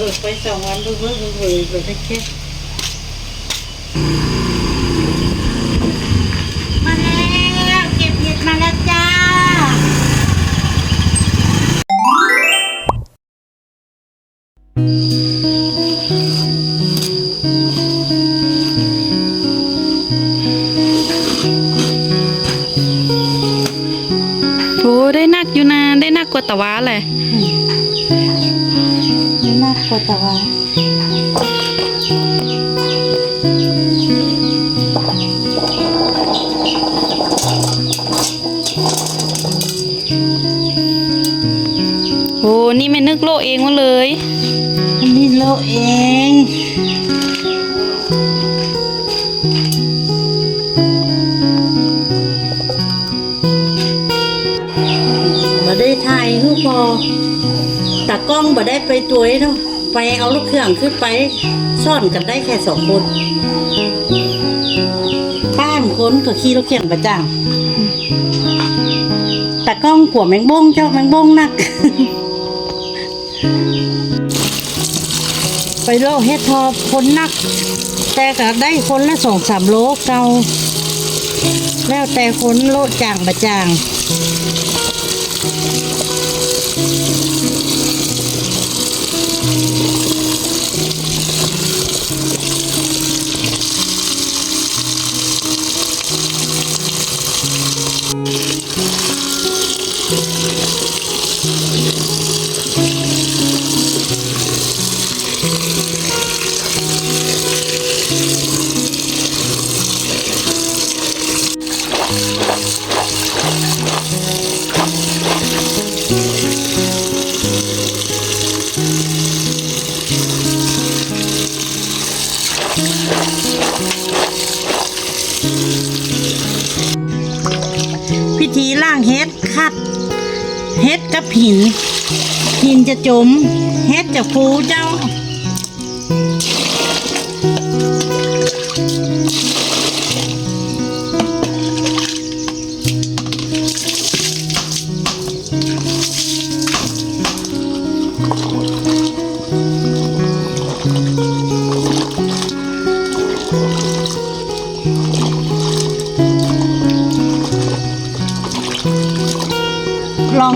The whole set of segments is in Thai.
บิกไปสองวันเบิกเบิกเบิกเบิกเบิกได้แค่มาแล้วเก็บเห็ดมาแล้วจ้าโอ้ได้นักอยู่นะได้นักกว่าตะวาแหละนี่น่า กลัวแต่ว่าโอ้นี่แม่นึกโลเองมาเลยอันนี้เราเองมาได้ถ่ายรูปพอตากล้องมาได้ไปตัวเนาะ ไปเอาลูกเครื่องขึ้นไปซ่อนกันได้แค่สองคนป้ามคนก็ขี่รถเข็นประจ้างตากล้องขัวแมงบงเจ้าแมงบงนัก ไปโลเฮ็ดทอคนนัก แต่ก็ได้คนละสองสามโลเก่าแล้วแต่คนโลดจางประจาง คัดเฮ็ดกับหิน หินจะจม เฮ็ดจะฟูเจ้า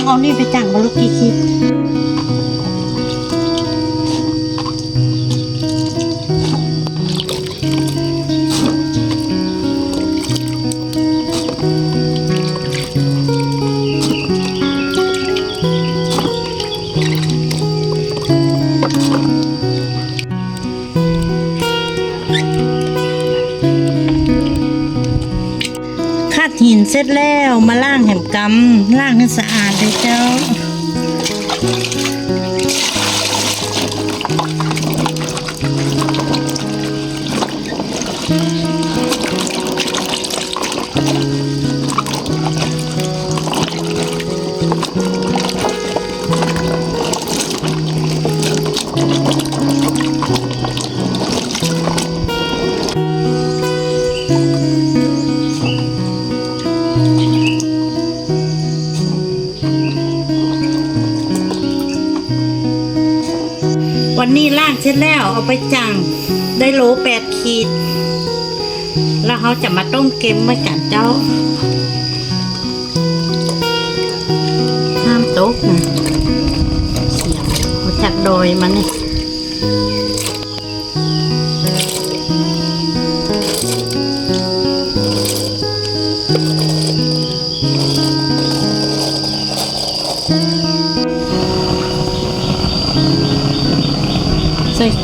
เอานี่ไปจังมาลูกกี่คิด คัดหินเสร็จแล้วมาล่างแหมกำล่างให้สะอาดเลยเจ้า นนี้ล่างเสร็จแล้วเอาไปจังได้โลแปดขีด แล้วเขาจะมาต้มเค็มไว้กันเจ้าห้ามตกนะเสียงเขาจากดอยมานี่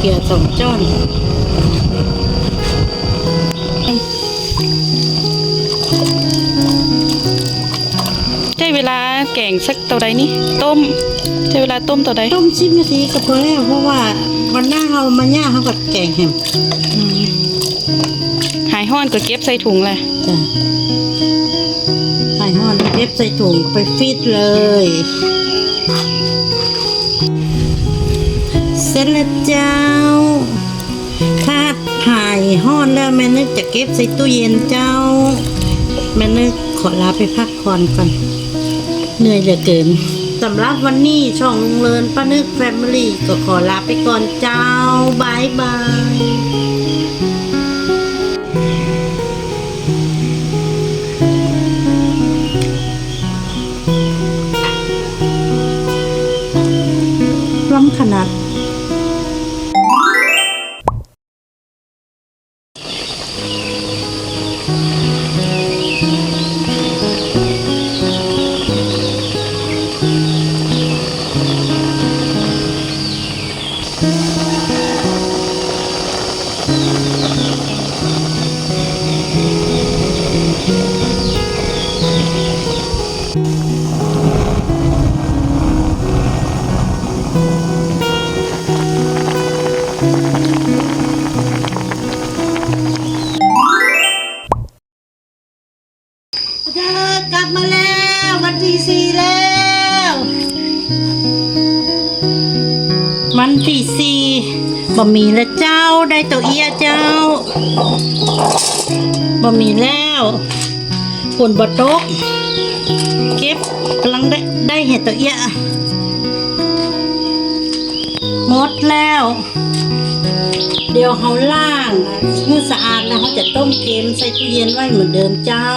กลือสองจ้อนใช้เวลาแกงสักเท่าใดนี่ต้มใช้เวลาต้มเท่าใดต้มชิมนาทีก็พอแล้วเพราะว่าวันหน้าเรามาย่าเขากับแกงแฮมอืมหายห้อนก็เก็บใส่ถุงเลยจ้ะไข่ห่อนเก็บใส่ถุงไปฟีดเลย เสร็จแล้วเจ้า ถ้าหายห้อนแล้วแม่นึกจะเก็บใส่ตู้เย็นเจ้า แม่นึกขอลาไปพักผ่อนก่อน เหนื่อยเหลือเกินสำหรับวันนี้ช่องลุงเลินป้านึกแฟมิลี่ก็ขอลาไปก่อนเจ้าบายบาย กลับมาแล้ววันที่สี่แล้ว วันที่สี่บะหมี่ละเจ้าได้ตัวเอียเจ้าบะหมี่แล้วฝนบดตกเก็บกำลังได้ได้เห็ดตัวเอียหมดแล้ว เดี๋ยวเขาล่างเมื่อสะอาดแล้วเขาจะต้มเค็มใส่ตู้เย็นไว้เหมือนเดิมเจ้า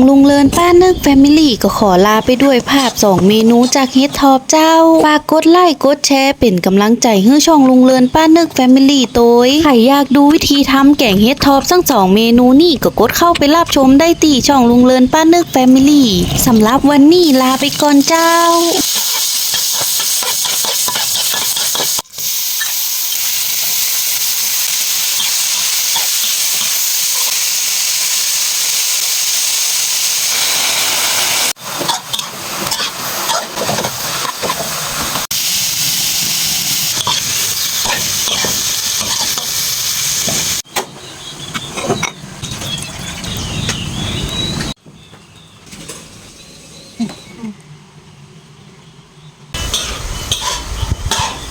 องลุงเลินป้านึกแฟมิลี่ก็ขอลาไปด้วยภาพสองเมนูจากฮิตทอปเจ้าฝากกดไลค์กดแชร์เป็นกำลังใจให้ช่องลุงเลินป้านึกแฟมิลี่ตัวใครอยากดูวิธีทำแกงเฮดทอปทั้งสองเมนูนี่ก็กดเข้าไปรับชมได้ตีช่องลุงเลินป้านึกแฟมิลี่สำหรับวันนี้ลาไปก่อนเจ้า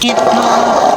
เห็